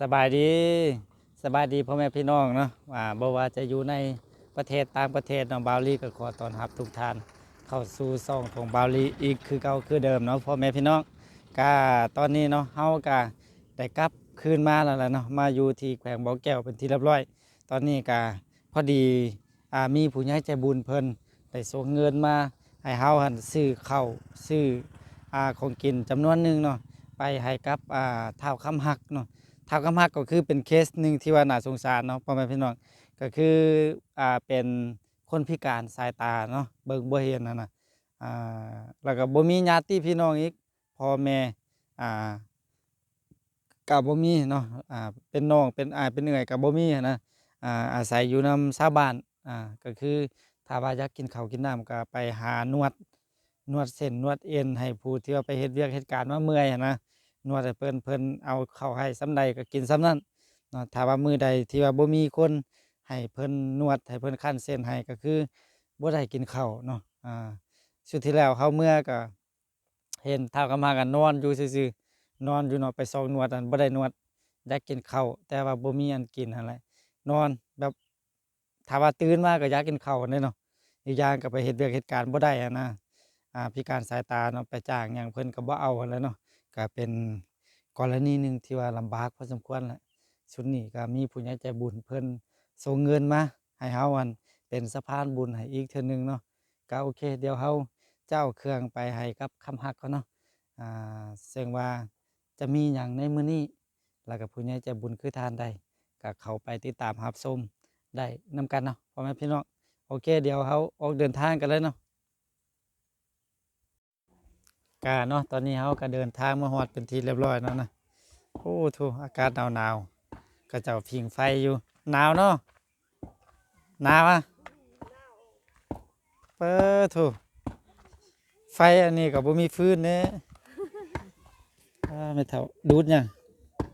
สบายดีสบายดีพ่อแม่พี่น้องเนาะว่าบ่ว่าจะอยู่ในประเทศตางประเทศเนาะบาวลีก็ขอต้อนรับทุกท่านเข้าสู่ซ่องของบาวลีอีกคือเก่าคือเดิมเนาะพ่อแม่พี่น้องก็ตอนนี้เนาะเฮาก็ได้กลับคืนมาแล้วล่ะเนาะมาอยู่ที่แขวงบ่อแก้วเป็นที่เรียบร้อย ตอนนี้ก็พอดีอ่ามีผู้ใหญ่ใจบุญเพิ่นได้ส่งเงินมาให้เฮาหันซื้อข้าวซื้ออ่าของกินจำนวนหนึ่งเนาะไปให้กับอ่าเท่าคำหักเนาะ ท้ากำฮักก็คือเป็นเคสหนึ่งที่ว่าน่าสงสารเนาะพ่อแม่พี่น้องก็คืออ่าเป็นคนพิการสายตาเนาะเบิ่งบ่เห็นนั่นน่ะอ่าแล้วก็บ่มีญาติพี่น้องอีกพ่อแม่อ่าก็บ่มีเนาะอ่าเป็นน้องเป็นอ้ายเป็นเอื้อยก็บ่มีนะอ่าอาศัยอยู่นำชาวบ้านอ่าก็คือถ้าว่าอยากกินข้าวกินน้ำก็ไปหานวดนวดเส้นนวดเอ็นให้ผู้ที่ว่าไปเฮ็ดเวียกเฮ็ดการมาเมื่อยนะ นวดให้เพิ่นเพิ่นเอาเข้าให้ซ้ำใดก็กินซ้ำนั้นเนาะถ้าว่ามือใดที่ว่าบ่มีคนให้เพิ่นนวดให้เพิ่นคั่นเส้นให้ก็คือบ่ได้กินข้าวเนาะอ่าสุดที่แล้วเขาเมื่อก็เห็นเท่ากับมากันนอนอยู่ซื่อๆนอนอยู่เนาะไปซองนวดอันบ่ได้นวดอยากกินข้าวแต่ว่าบ่มีอันกินหั่นแหละนอนแบบถ้าว่าตื่นมาก็อยากกินข้าวนั่นเนาะอีกอย่างก็ไปเฮ็ดเวียกเฮ็ดการณ์บ่ได้อะนะอ่าพิการสายตาเนาะไปจ้างหยังเพิ่นก็บ่เอาหั้นแล้วเนาะ ก็เป็นกรณีหนึ่งที่ว่าลำบากพอสมควรแหละชุดนี้ก็มีผู้ใหญ่ใจบุญเพิ่นส่งเงินมาให้เฮาอันเป็นสะพานบุญให้อีกเทื่อนึงเนาะก็โอเค เดี๋ยวเฮาเจ้าเครื่องไปให้กับคำฮักเขาเนาะอ่าซึ่งว่าจะมีหยังในมื้อนี้แล้วก็ผู้ใหญ่ใจบุญคือทานได้ก็เข้าไปติดตามรับชมได้นํกันเนาะพ่อแม่พี่น้องโอเค เดี๋ยวเฮาออกเดินทางกันเลยเนาะ กาเนาะตอนนี้เขาก็เดินทางมาฮอดเป็นที่เรียบร้อยแล้วนะโอ้ทูอากาศหนาวหนาวๆก็เจ้าพิงไฟอยู่หนาวเนาะหนาวอะเปิดทูไฟอันนี้ก็บ่มีฟืนเน่อ่าไม่เท่าดูดยัง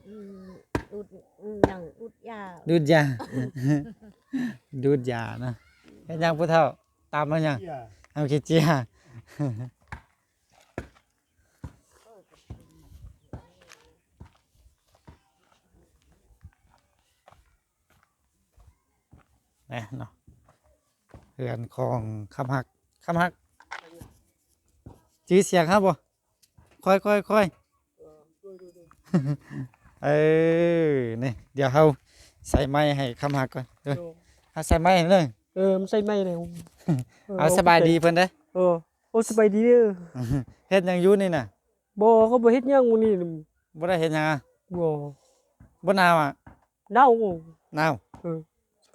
อืมอุดอืมหนังอุดยาดูดยาดูดยานะเฮ็ดยังผู้เฒ่าตามมายังเอาขี้เจีย นะเนาะเรือนของคำหักคำหักจื้อเสียงครับบ่ค่อยค่อยค่อยเออนี่เดี๋ยวเราใส่ไม้ให้คำหักก่อนเด้อเอาใส่ไม้ให้เลยเออมันใส่ไม่เลยเอาสบายดีเพิ่นเด้อเออโอ้สบายดีเด้อเฮ็ดหยังอยู่นี่น่ะบ่เขาบ่เฮ็ดหยังมื้อนี้บ่ได้เฮ็ดหยังอะบ่บ่หนาวอะเน่าหนาวเออ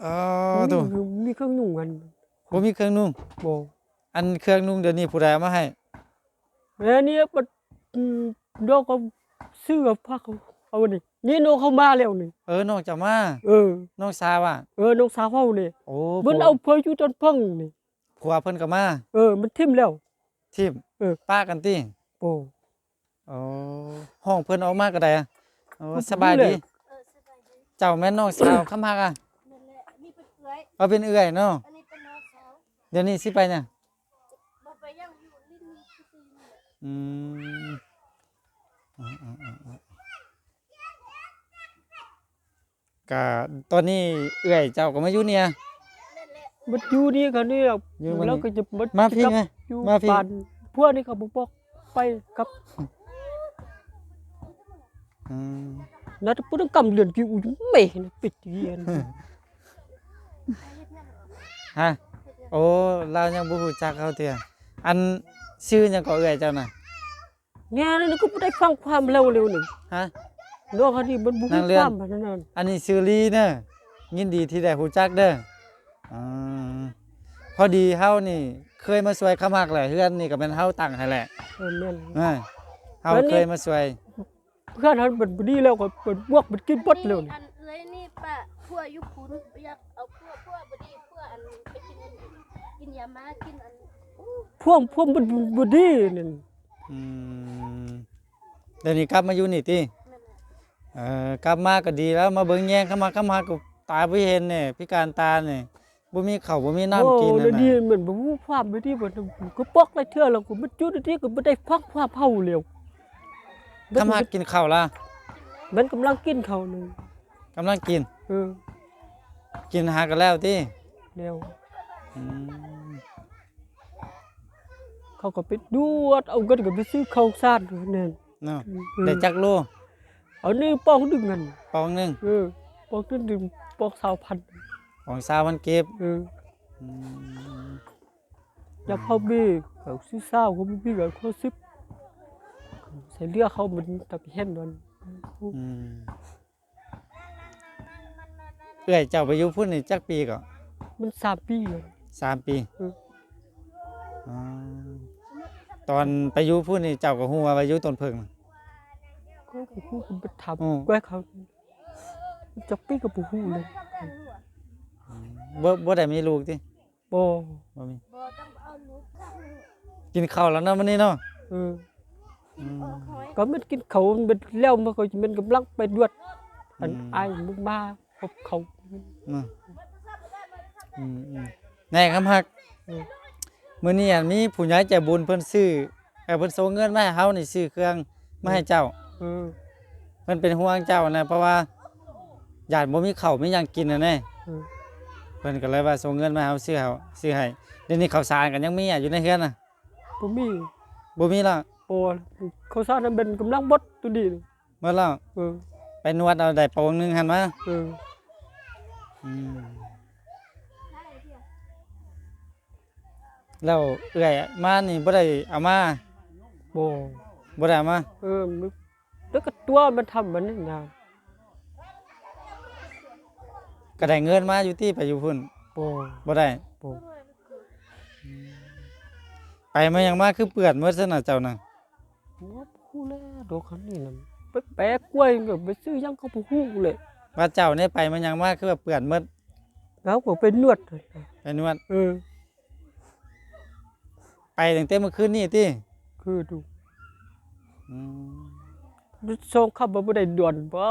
อ๋อตูมีมีเครื่องนุ่งกันบ่มีเครื่องนุ่งบ่อันเครื่องนุ่งเดี๋ยวนี้ผู้ใดเอามาให้แล้วนี่มันอืมดอกก็ซื้อกับพักเอานี่นี่น้องเข้ามาแล้วนี่เออน้องจะมาเออน้องสาวอะเออน้องสาวเฮานี่โอ้มันผัวเอาเพยอยู่จนเพิ่งนี่ผัวเพิ่นก็มาเออ มันทิ่มแล้ว ทิมเออป้ากันติโอ้โอ้ห้องเพิ่นออกมาก็ได้อะโอ้สบายดีเออสบายดี เจ้าแม่นน้องสาวคำฮักอะนั่นแหละนี่ เป็นเอื้อยเอาเป็นเอื้อยเนาะอันนี้เป็นน้องสาวเดี๋ยวนี้สิไปเนี่ยบ่ไปยังอยู่ลิ้นนี่ซื่อๆนี่แหละอืมอืมอืมอืมอืมก็ตอนนี้เอื้อยเจ้าก็มาอยู่เนี่ย นั่นแหละมันอยู่นี่กันนี่อยู่มัน แล้วก็จะมันมาพี่กลับไง อยู่มาพี่ บ้นพวกนี้ก็บ่บอกไปกับอืม นัดปุ่นกำเดือนกี่อุ้ยไม่เห็นปิดเรียน ฮะโอ้เรายังบ่ฮู้จักเขาเทื่ออันชื่อหยังก็เอื้อยเจ้าน่ะเนี่ยนี่ก็บ่ได้ฟังความเร็วเร็วหนึ่งฮะน้องเขานี่มันบุนั่มีงเรือนความแบบนั้นนะอันนี้ชื่อลีเด้อยินดีที่ได้ฮู้จักเด้ออืมพอดีเฮานี่ เคยมาช่วยคำฮักแหละเฮือนนี่ก็เป็นเฮาตั้งให้แหละเออแม่นเอ้ยเฮาแล้วนี่เคยมาช่วยเพื่อนเขาเป็นบดีแล้วก็เป็นพวกมันกินบดเร็วนี่อันเอื้อยนี่ป้าพัวอยู่ขุนอยากเอาพัวพัวบ่ดีพัวอันไปกินอัน กินยามากินอันอู้พวกพวกมันบดีนี่อืมเดี๋ยวนี้กลับมาอยู่นี่ตินั่นแหละเออกลับมาก็ดีแล้วมาเบิ่งแยงเข้ามาเข้ามาก็ตาบ่เห็นนี่พิการตานี่บ่มีข้าวบ่มีน้ำกินโอ้นั่แล้วนนี่น่ะมันบ่มีความบดีบ่ก็ปอกเลยเทื่อแล้วก็มันจุดที่ก็บ่ได้ฟังความเฮาเร็วคำฮักกินข้าวล่ะกินมันกำลังกินเขาวนึงกำลังกิน เออกินหากันแล้วติเดี๋ยวอืม เขาก็ไปดวดเอาเงินก็ไปซื้อข้าวสารนั่นเนาะเออได้จักโลเอานี่ป้องดึงเงินปองหนึงเออป้องดึงดึงป้องสาวพันของสาวมันเก็บเอออืมอย่าพอบีเขาซื้อเศร้าเขาไม่บีกับเขาซิบใส่เลือเขามันตะเพียนมันอืมเอื้อยเจ้าไปอยู่พุ่นนี่จักปีก็มันสามปีเลยสามปีเอออ๋อ ตอนไปอยู่พุ่นนี่เจ้าก็ฮู้ว่าไปอยู่ต้นเพิ่งน่ะก็พูดกันไปทอืมำแกล้เขาจักปีกับปูหูเลยบ่บ่ได้มีลูกติบ่บ่มีบ่ต้องเอาลูกเข้าลูกกินข้าวแล้วเนาะมื้อนี้เนาะเอออืมเอาหอยก็มันกินเขามันเป็นแล้วมันก็มันกำลังไปดวดอันอืมไอ้มึงมาพบเขาอืมอืมอืมแน่คำฮักเออ มื้อนี้อะมีผู้ใหญ่ใจบุญเพิ่นซื้อเอ่อเพิ่นส่งเงินมาให้เฮานี่ซื้อเครื่องมาให้เจ้าเออเพิ่นเป็นห่วงเจ้านะเพราะว่าญาติบ่มีข้าวมีหยังกินน่ะแน่เออเพิ่นก็เลยว่าส่งเงินมาให้เฮาซื้อเฮาซื้อให้เดี๋ยวนี้ข้าวสารก็ยังมีอะอยู่ในเฮือนน่ะบ่มีบ่มีแล้วโอ้เขาสร้างนั้นเป็นกำลังบดตัวนี้หมดแล้วเออไปนวดเอาได้โปงหนึงหั่นมา เออ อืม แล้วเอื้อยมานี่บ่ได้เอามาบ่บ่ได้เอามาเออมันแล้วก็ตัวมันทำมันนี่นะก็ได้เงินมาอยู่ที่ไปอยู่พุ่นบ่บ่ได้บ่ไปมายังมาคือเปื้อนหมดซั่นน่ะเจ้าน่ะบ่ฮู้แล้วดอกคันนี้น่ะไปแปะกล้วยก็ไปซื้อหยังก็บ่ฮู้เลยว่าเจ้าเนี่ยไปมายังมาคือว่าเปื้อนหมดแล้วก็ไปนวด ไปนวดเออ ไปตั้งแต่เมื่อคืนนี้ติคือดูอืมดูส่งเข้ามาบ่ได้ด่วนบ่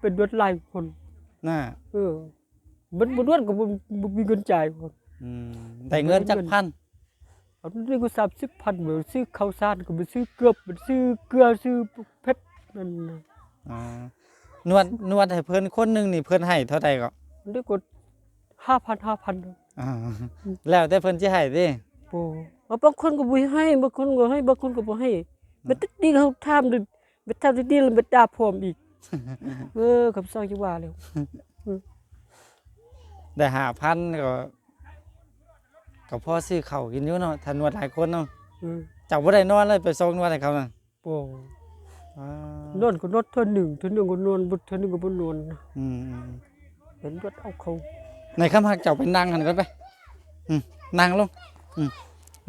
เป็นดวนหลายคนน่ะเออมันบ่ด่วนก็บ่บ่มีเงินจ่ายคน อืมได้เงินจักพันเอานี่ก็30,000บ่ซื้อข้าวสารก็ไปซื้อเกลือไปซื้อเกลือซื้อเพชรนั่นน่ะอ๋อนวดนวดให้เพิ่นคนหนึงนี่เพิ่นให้เท่าใดก็ มันได้กด5,000 5,000อ๋อแล้วแต่เพิ่นสิให้ติ โอ้เอาบางคนก็บ่ให้บางคนก็ให้บางคนก็บ่ให้มันติดดีเขาทำดิมันทำดีๆแล้วมันด่าพร้อมอีกเออคำสั่งจะว่าแล้วได้5,000ก็ก็พอซื้อข้าวกินอยู่เนาะถ้านวดหลายคนเนาะเออเจ้าบ่ได้นอนเลยไปส่งนวดให้เขาน่ะบ่อ๋อนอนก็นอนเท่าหนึ่งเท่าหนึ่งก็นอนบ่เท่าหนึ่งก็บ่นอนอืมอืมเป็นรถเอาเขาในคำหักเจ้าไปนั่งกันก่อนไปอืมนั่งลงอืม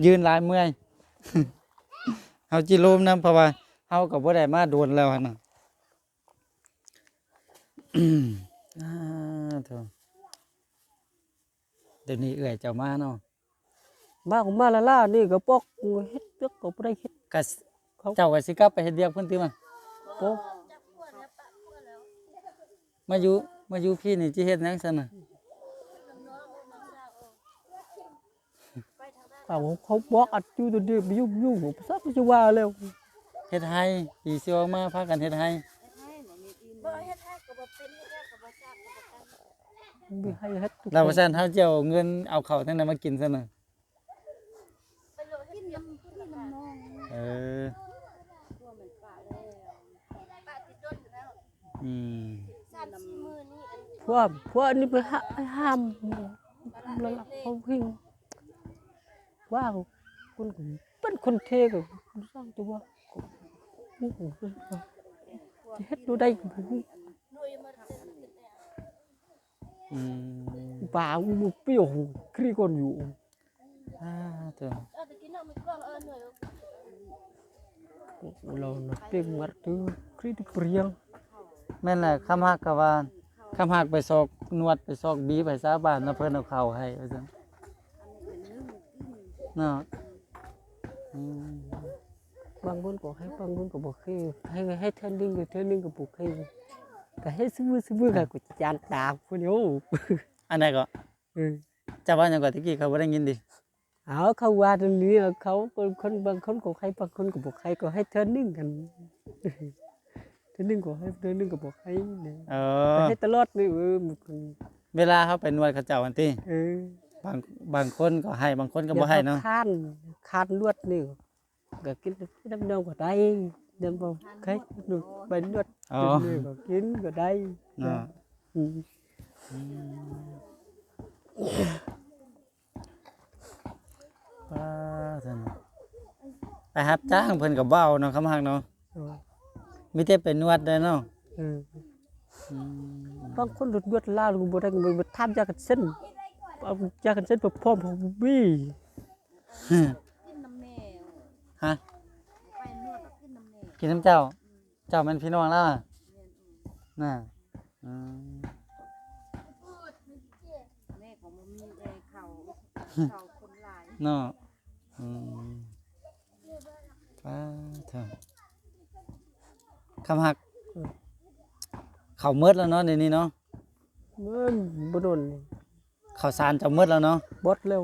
ยืนหลายเมื่อยเฮาจิโลมนํเพราะว่าเฮาก็บ่ได้มาโดนแล้วหั่นน่ะอืมอ่าโธ่เดี๋ยวนี้เอื้อยเจ้ามาเนาะมาของมาละล่านี่ก็ปอกเฮ็ดเยอะก็บ่ได้เฮ็ดก็เขาเจ้าก็สิกลับไปเฮ็ดเวียกเพิ่นติมาปอกจับพวกแล้วปะพวกแล้วมาอยู่มาอยู่พี่นี่สิเฮ็ดหยังซั่นน่ะ น้องๆมาเศร้าเอาไปทางนั้น เขาเขาบอกอัดอยู่ตัวเดียวไปยุ่งยุ่งภาษาก็จะว่าแล้วเฮ็ดให้ปีสิออกมาพากันเฮ็ดให้บ่เฮ็ดให้ก็บ่เป็นเฮ็ดให้ก็บ่ทราบก็บ่กันไม่ให้เฮ็ดทุกแล้วคว่านซั่นเฮาจะเอาเงินเอาข้าวทั้งนั้นมากินซั่นน่ะไปโลดเฮ็ดยำกินน้ำน้องเออตัวเหมือนปลาแล้วปลาติดต้นอยู่แล้วอืมสามสี่มื้อนี้อันพวกพวกอันนี้ไปห้าห้ามแล้วเขาพิง ว่าคนเป็นคนเทก็สร้างตัวนี่ผมจะเฮ็ดดูได้หน่วยมาเต็มติดแล้วอืมป่ามันเปรี้ยวครีก่อนอยู่อ่าเตัวเอาตะกี้น้องมันกล้องเออหน่วยเราน่ะเปรี้ยวมัดตัวครีที่เปรี้ยงแม่นแหละคำฮักกะว่าคำฮักไปซอกนวดไปซอกบีไปสาบานนะเพิ่นเอาเข้าวให้ว่าซั่น เนาะอืมบางคนก็ให้บางคนก็บอกให้ให้ให้เท่านึงก็เท่านึงก็บอกให้ก็ให้ซื้อซื้อก็จานตาพุ่นโอ้อันไหนก็เออจะว่าหยังก็ตะกี้เขาบ่ได้ยินดิเอาเขาว่าตรงนี้เขาคนคนบางคนก็ให้บางคนก็บอกให้ก็ให้เธอนึ่งกันเดือนหนึงก็ให้เดือนหนึงก็บ่ให้เนี่ยเอแต่อให้ตลอดนี่เออมันก็เวลาเขาไปนวดเขาเจ้าอันติเออ บางบางคนก็ให้บางคนก็บ่ให้เนาะคานคานลวดนี่ก็กินน้ำนมก็ได้น้ำบ่ใครดูไปนวดอ๋อนี่ก็กินก็ได้เนาะอืมป้าท่านไปรับจ้างเพิ่นก็เว้าเนาะคำฮักเนาะเออมีแต่ไปนวดเด้อเนาะเอออืมบางคนหลุดนวดลาวก็บ่ได้ก็บ่ทำยากันเส้น เอายากันเส้นไปพร้อมของบี้กินน้ำแม่ฮะไปนวดแล้วกินน้ำแม่กินน้ำเจ้า เจ้าเป็นพี่น้องแล้วอะน่ะอืมแม่ของมันมีเลยเขาเขาคนหลายเนาะอืมป้าเถอะคำหัก เขาเมิดแล้วเนาะในนี้เนาะมันบ่โดนเขาวสารจะเมิดแล้วเนาะบดเร็ว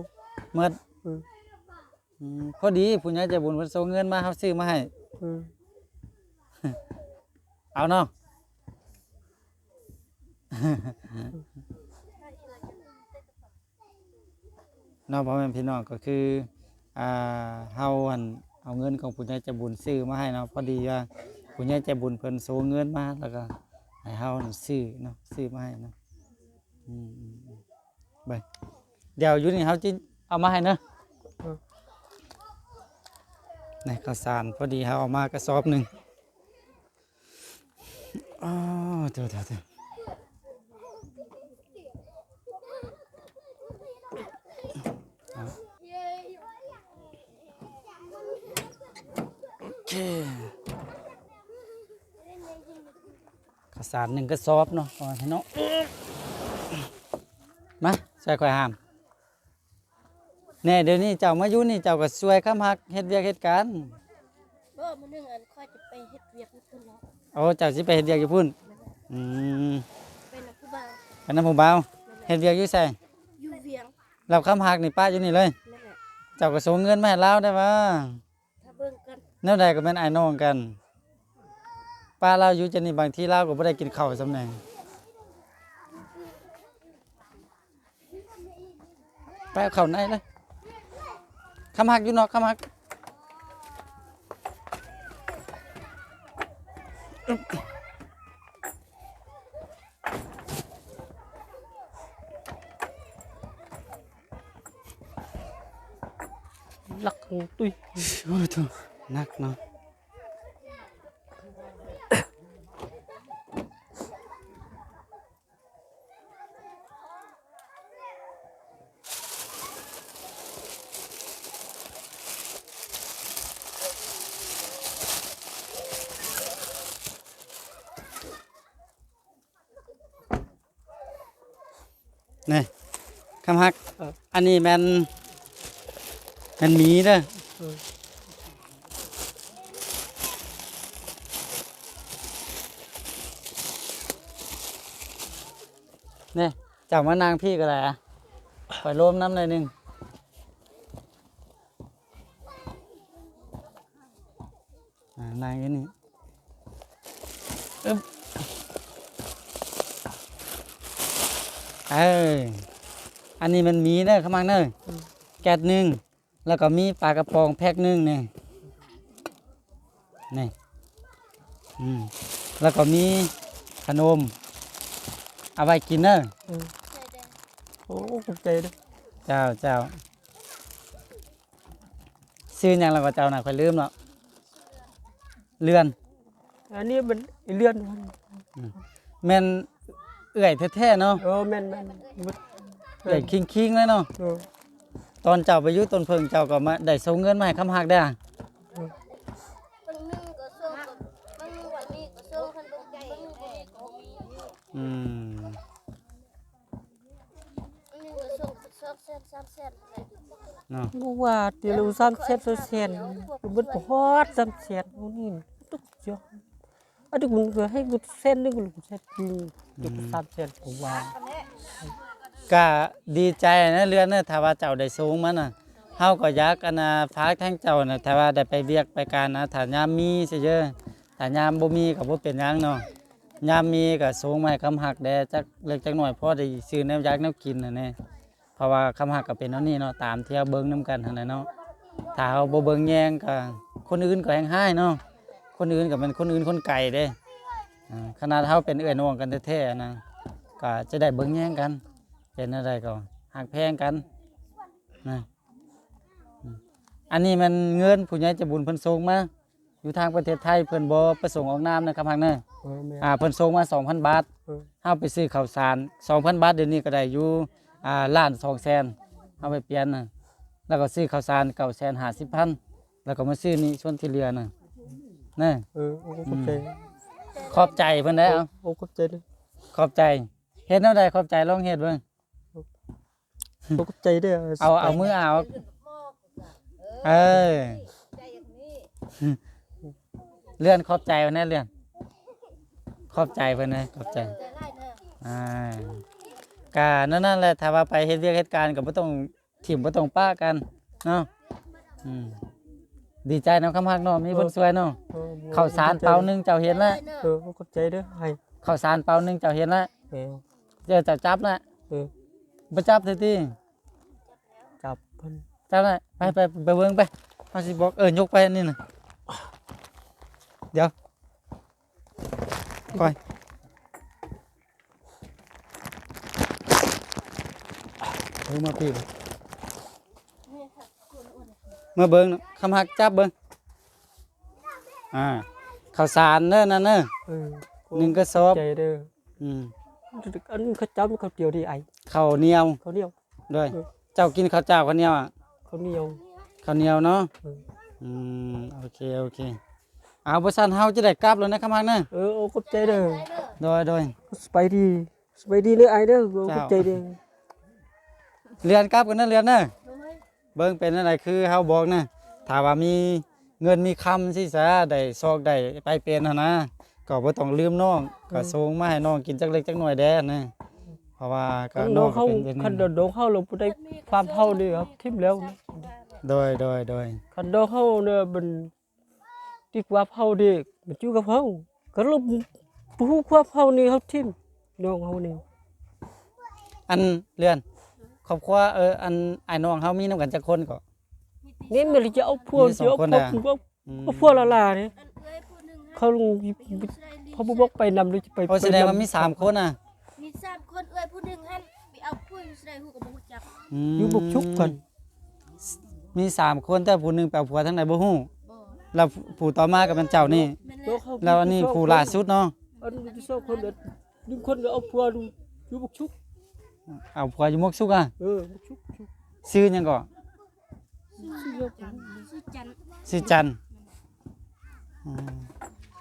เมิดเอออืมพอดีผู้ใหญ่ใจบุญเพิ่นส่งเงินมาเฮาซื้อมาให้เออเอาเนาะ เนาะพ่อแม่พี่น้องก็คืออ่าเฮาอันเอาเงินของผู้ใหญ่ใจบุญซื้อมาให้เนาะพอดีว่าผู้ใหญ่ใจบุญเพิ่นส่งเงินมาแล้วก็ให้เฮานั่นซื้อเนาะซื้อมาให้เนาะอืมอืมอืม ไปเดี๋ยวอยู่นี่เฮาจิเอามาให้เนาะนี่ข้าวสารพอดีเฮาเอามากระสอบหนึงอ๋อเดี๋ยวเดี๋ยวเดี๋ยวโอเคข้าวสารหนึ่งกระสอบเนาะพอให้เนาะมา ใส่ข่อยหามแน่เดี๋ยวนี้เจ้ามาอยู่นี่เจ้าก็ช่วยค้ำหักเฮ็ดเวียกเฮ็ดการเออมื้อหนึงอันค่อยจะไปเฮ็ดเวียกอยู่เพิ่นเนาะโอ้เจ้าสิไปเฮ็ดเวียกอยู่พุ่นอืมไปนำผู้บ่าวเป็นน้ำผู้บ่าวเฮ็ดเวียกอยู่ใส่อยู่เวียงเราค้ำหักนี่ป้าอยู่นี่เลยนั่นแหละเจ้าก็ส่งเงินมาให้เราได้บ่ถ้าเบิ่งกันแนวใดก็เป็นไอ้น้องกันป้าเราอยู่จะนี่บางทีเราก็บ่ได้กินข้าวสำแหน่ง ไปเอาเข้าในเลยคำหักอยู่นอกคำหักลักของตุ้ยโอ้โถนักเนาะนี่คำหัก อันนี้แมนแมนหมีเด้อเนี่ยจับมานางพี่ก็ได้อะปล่อยลมน้ำหน่อยหนึงอ่านางย่างนี้อึ๊บเออ อันนี้มันมีเด้อขมังเด้ออแก๊สหนึ่งแล้วก็มีปลากระป๋องแพ็คหนึ่งนี่นี่อืมแล้วก็มีขนมเอาไว้กินเด้อเออใช่ได้โอ้ขอบใจเด้อเจ้าเจ้าซื้อหยังแล้วก็เจ้าน่ะค่อยลืมแล้วเลื่อน อันนี้มันเลื่อนมันแม่นเอื่อยแท้ๆเนาะ เออแม่นแม่นมัน เอื่อยคิงๆเลยเนาะเออตอนเจ้าไปอยู่ต้นเพิงเจ้าก็มาได้ส่งเงินมาให้คำหักได้อะบางนึงก็ส่งกับบางวันนี้ก็ส่งคันบ่ใจบางวันนี้ก็มีอืมบางนึงก็ส่งสัก2แสน3แสนอะไรเนาะบ่ว่าเดี๋ยวเราซ้ำเซ็ตเซ็นมันบ่ฮอดซ้ำเซ็นโอ้นี่ตุกจ้ะอันนี้คุณก็ให้กูเส้นนึงกูเซ็ตจริงเดี๋ยวกูซ้ำเซ็นผมว่า ก็ดีใจนะเรือนเนะถ้าว่าเจ้าได้สูงมันน่ะเฮาก็อยากอันน่ะฝากแทงเจ้าน่ะถ้าว่าได้ไปเวียกไปการนะถ้ายามมีซิเยอะแต่ยามบ่มีก็บ่เป็นหยังเนาะยามมีก็ส่งมาให้คำหักแดจักเล็กจักหน้อยพอได้ซื้อแนวอยากแนวกินนั่นแหละเพราะว่าคำหักก็เป็นเท่านี้เนาะตามเที่เฮาเบิ่งนํกันหั่นน่ะเนาะถ้าเฮาบ่เบิ่งแยงก็คนอื่นก็แฮงหายเนาะคนอื่นก็เป็นคนอื่นคนไกลเด้อ่าขนาดเฮาเป็นเอื้อน้องกันแท้ๆนะก็จะได้เบิ่งแยงกัน เป็นอะไรก็หักแพงกันนะอืมอันนี้มันเงินผู้ใหญ่ใจะบุญเพิ่นส่งมาอยู่ทางประเทศไทยเพิ่นบ่ประสงค์ออกนามนะครับพังเด้อเออแม่อ่าเพิ่นส่งมา2,000 บาทเออเฮาไปซื้อข้าวสาร 2,000 บาทเดี๋ยวนี้ก็ได้อยู่อ่าล้าน2แสนเอาไปเปลี่ยนน่ะแล้วก็ซื้อข้าวสาร9แสน50,000แล้วก็มาซื้อนี่ส่วนที่เหลือน่ะนะเออโอ้ขอบใจขอบใจเพิ่นได้อเอาโอ้ขอบใจเด้อขอบใจเฮ็ดแนวใดขอบใจลองเฮ็ดเบิ่ง โอ้ขอบใจเด้อเอาเอามือเอา เออ เลื่อนขอบใจวันนี้เลื่อน ขอบใจเพิ่นนะขอบใจแต่ไล่เนอะอ่ากานั่นนั่นแหละถ้าว่าไปเฮ็ดเวียกเฮ็ดการก็บ่ต้องถิ่มบ่ต้องป้ากันเนาะอืมดีใจนำคำฮักเนาะมีคนสวยเนาะเออข้าวสารเปล่าหนึงเจ้าเห็นแล้วไล่เนอะเออโอ้ขอบใจเด้อให้ข้าวสารเปล่าหนึงเจ้าเห็นแล้วเออเจ้าจะจับนะเออบ่จับเถิดติจับ เพิ่นจับนะไปไปไปเบิ่งไปเฮาสิบอกเออยกไปอันนี่น่ะเดี๋ยวก่อยเออมาพี่มาเบิ้งเนาะคำหักจับเบิ้งอ่าข้าวสารเน้อนั่นเน้อเออโอ้หนึ่งกระสอบใจเด้ออืมอันเขาจับเขาวเดียวที่ไอข้าวเหนียวเขาวเหนียวด้วยเออเจ้ากินข้าวเจ้าข้าวเหนียวอะเขาวเหนียว ข้าวเหนียวเนาะเอออืมโอเคโอเคเอาบ่ซันเฮาจะได้กลับแล้วนะคำหักเน้อเออโอ้ขอบใจเด้อโดยโดยสไปดีสไปดีเลยไอเด้อโอ้ขอบเจ้าใจเด้อเรียนกลับกันนะเรียนเน้อเบิ้งเป็นอะไรคือเฮาบอกนะถ้าว่ามีเงินมีคำสิซะได้ซอกได้ไปเป็นหั่นนะก็บ่ต้องลืมน้องก็ส่งมาให้น้องกินจักเล็กจักน้อยแด้นะ เพราะว่าก็คันน้โดองนก็เข้าเป็นอย่างคันโดนี้นโดนเข้าเราบ่ได้ความเท่าเด้อครับทิ่มแล้วนะโดยโดยโดยคันโดนเข้าเนี่ยมันดีกว่าเผาเด็กมันอยู่กับเฮาก็เราบ่ฮู้ความเฮานี่เขาทิ่มน้องเฮานี่อันเรือนครอบครัวเอออันไอ้น้องเฮามีนํกันจักคนก็ นี่มันจะเอาพวกมีสจะองเอาคนพวกน่ะพวกอืมเอาพวกละลาเนี่ยอันเอ้ยผู้หนึ่งเขาลงเขาบ่บอกไปนำเลยจะไปโอ้แสดงว่ามีสามคนน่ะ อยู่บุกชุกกันมีสามคนแต่ผู้หนึงแปลผัวทั้งไหนบ่ฮู้บ่แล้วผู้ต่อมาก็เป็นเจ้านี่แม่นแล้แล้ววแล้วอันนี้ผู้ล่าสุดเนาะอันนี้ที่สองคนเด็ดดึงคนเดียวเอาพวกดูอยู่บุกชุกเอาผัวอยู่มกสุกอะเออบุกชุกชุกชื่อหยังก็ชื่อจันชื่อจันชื่อจันทร์อืม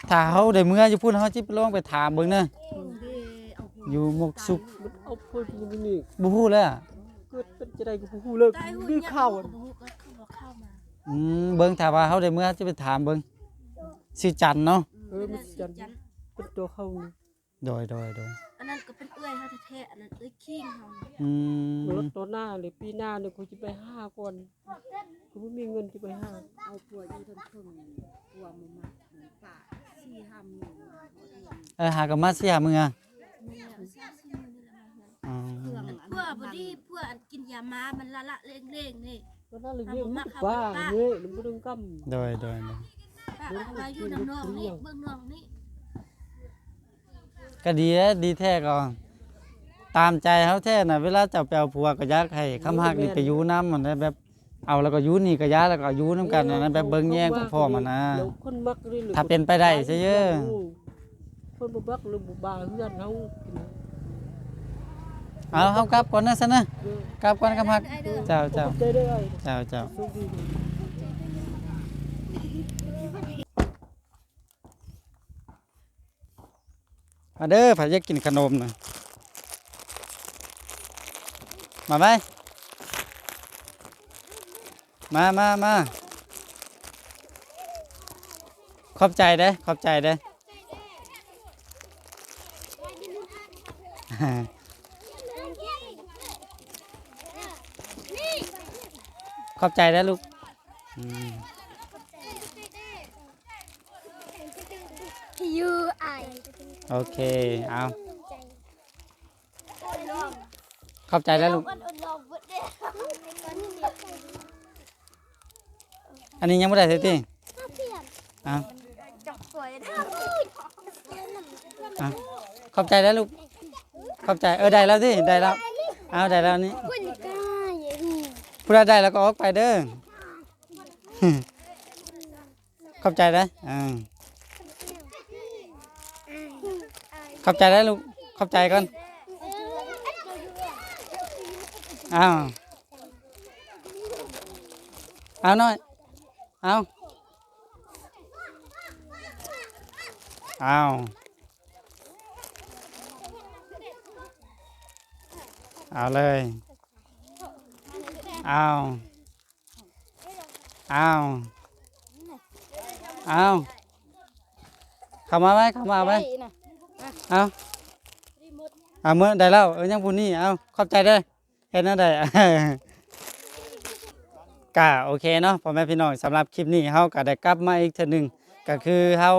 ถ้าเฮาได้เมื่ออยู่พุ่นเฮาสิไปลองไปถามเบิ่งเด้อเด้เอาหูอยู่มกสุกมันเอาพวกนี้นี่บ่ฮู้เลยอะ เกิดเป็นจะได้ก็บ่ฮู้เลิกตายหูดื้อข้าวกัอะบหูก็เข้ามาเข้ามาอืมเบิ่งถ้าว่าเฮาได้เมื่อจะไปถามเบิ่งชื่อจันทร์เนาะเออมันจันเป็นตัวเข้านี่โดยโดยโดยอันนั้นก็เป็นเอ้ยเฮาแท้ๆอันนั้นเอ้ยคิงเฮาอืมรถตัวหน้าเลยปีหน้าเนี่ยกูจะไปห้าก่อนกูไม่มีเงินจะไปห้าเอาผัวอยู่ทนพึ่งผัวมามาหมูป่าสี่ห้ามหนึ่งมาหัวเทียนเออหากันมาเสียมึงอะ แม่เอาซาซินี่ละมา อืม เครื่องเพื่อบ่ดีเพื่ออันกินยามามันละละเร่งๆนี่ก็น่าเลยเนี่ยมันบ้าเนี่ยมันไม่ต้องกำโดยโดยโดยป้าเอาไว้อยู่น้ำนองนี่เบิ่งน้องนี่ก็ดีแล้วดีแท้ก็ตามใจเฮาแท้น่ะเวลาเจ้าไปเอาผัวก็อยากให้คำฮักนี่ไปอยู่นำมันได้แบบเอาแล้วก็อยู่นี่ก็ยาแล้วก็อยู่นํกันนะแบบเบิ่งแย่งพร้อมๆอะนะแล้วคนมักนี่หรือถ้าเป็นไปได้ซะเยอะคนบ่มักหรือบ่บาเฮือนเฮา เอาเฮากลับก่อนนะซะนะเออกลับก่อนคำฮักไอ้เด้อเจ้าเจ้าใจได้ไอ้เจ้าเจ้าโชคดีมาเด้อไผอยากกินขนมน่ะมาไหมมามามาขอบใจเด้อขอบใจเด้ ขอบใจได้อลูกอืมโอเค เอาขอบใจแล้วลูกมันลองเบิดเด้อันนี้ยังไม่ได้เสร็จทีเอาจับสวยนะเอาขอบใจแล้วลูก ขอบใจ เออได้แล้วที่ได้แล้ว เอาได้แล้วนี่ คุณกล้าอย่าหู พูดได้แล้วก็ออกไปเด้อขอบใจได้อ่าขอบใจได้ลูกขอบใจก่อนเอาเอาหน่อยเอาเอาเอาเลย อาเอาเอาเข้ามาไหมเข้ามาไหมเอาเอาเมื่อได้แล้วเออยังพูนี่เอาขอบใจเด้อเห็นนั่นได้กะโอเคเนาะพ่อแม่พี่น้องสำหรับคลิปนี้เฮาก็ได้กลับมาอีกเทื่อหนึงก็คือเฮา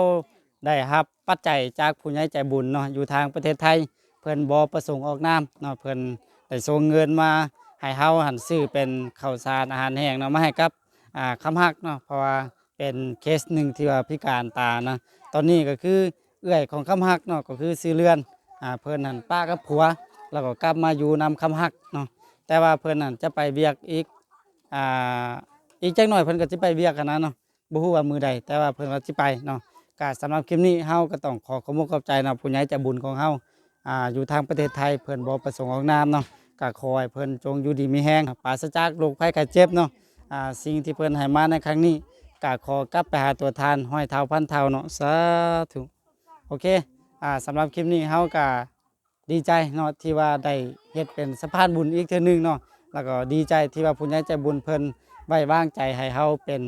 ได้รับปัจจัยจากผู้ใหญ่ใจบุญเนาะอยู่ทางประเทศไทย เพิ่นบ่ประสงค์ออกนามเนาะเพิ่นได้ส่งเงินมา ให้เฮาหันซื้อเป็นข้าวสารอาหารแห้งเนาะมาให้กับอ่าคำฮักเนาะเพราะว่าเป็นเคสหนึ่งที่ว่าพิการตานะตอนนี้ก็คือเอื้อยของคำฮักเนาะก็คือซื้อเรือนอ่าเพิ่นหันป้ากับผัว แล้วก็กลับมาอยู่นำคำฮักเนาะแต่ว่าเพิ่นนันจะไปเวียกอีกอ่าอีกจักหน่อยเพิ่นก็สิไปเวียกกันนะเนาะบ่ฮู้ว่ามือใดแต่ว่าเพิ่นว่าสิไปเนาะก็สำหรับคลิปนี้เฮาก็ต้องขอขอบคุณขอบใจเนาะผู้ใหญ่ใจบุญของเฮาอ่าอยู่ทางประเทศไทยเพิ่นบ่ประสงค์ออกนามเนาะ ก็ขอให้เพิ่นจงอยู่ดีมีแรงปราศจากโรคภัยไข้เจ็บเนาะอ่าสิ่งที่เพิ่นให้มาในครั้งนี้ก็ขอกลับไปหาตัวทานห้อยเท้าพันเท้าเนาะสาธุโอเคอ่าสำหรับคลิปนี้เฮาก็ดีใจเนาะที่ว่าได้เฮ็ดเป็นสะพานบุญอีกเทื่อนึงเนาะแล้วก็ดีใจที่ว่าผู้ใหญ่ใจบุญเพิ่นไว้วางใจให้เฮาเป็น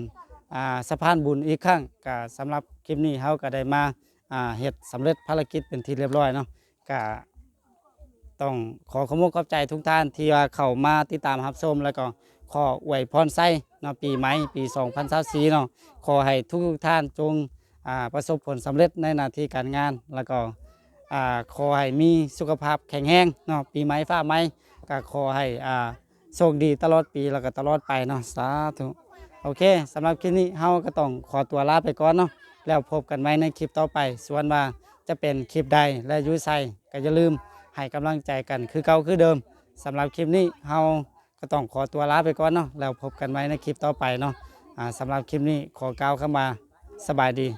อ่าสะพานบุญอีกครั้งก็สำหรับคลิปนี้เฮาก็ได้มาอ่าเฮ็ดสำเร็จภารกิจเป็นที่เรียบร้อยเนาะก็ ต้องขอขอบคุณขอบใจทุกท่านที่ว่าเข้ามาติดตามรับชมแล้วก็ขออวยพรไส้เนาะปีใหม่ปี 2024เนาะขอให้ทุกท่านจงอ่าประสบผลสำเร็จในหน้าที่การงานแล้วก็อ่าขอให้มีสุขภาพแข็งแรงเนาะปีใหม่ฟ้าใหม่ก็ขอให้อ่าโชคดีตลอดปีแล้วก็ตลอดไปเนาะสาธุโอเคสำหรับคลิปนี้เฮาก็ต้องขอตัวลาไปก่อนเนาะแล้วพบกันไว้ในคลิปต่อไป ส่วนว่าจะเป็นคลิปใดและยุ้ยใส่ก็อย่าลืม ให้กำลังใจกันคือเก่าคือเดิมสำหรับคลิปนี้เฮาก็ต้องขอตัวลาไปก่อนเนาะแล้วพบกันไว้ในคลิปต่อไปเนาะสำหรับคลิปนี้ขอกล่าวคำว่าสบายดี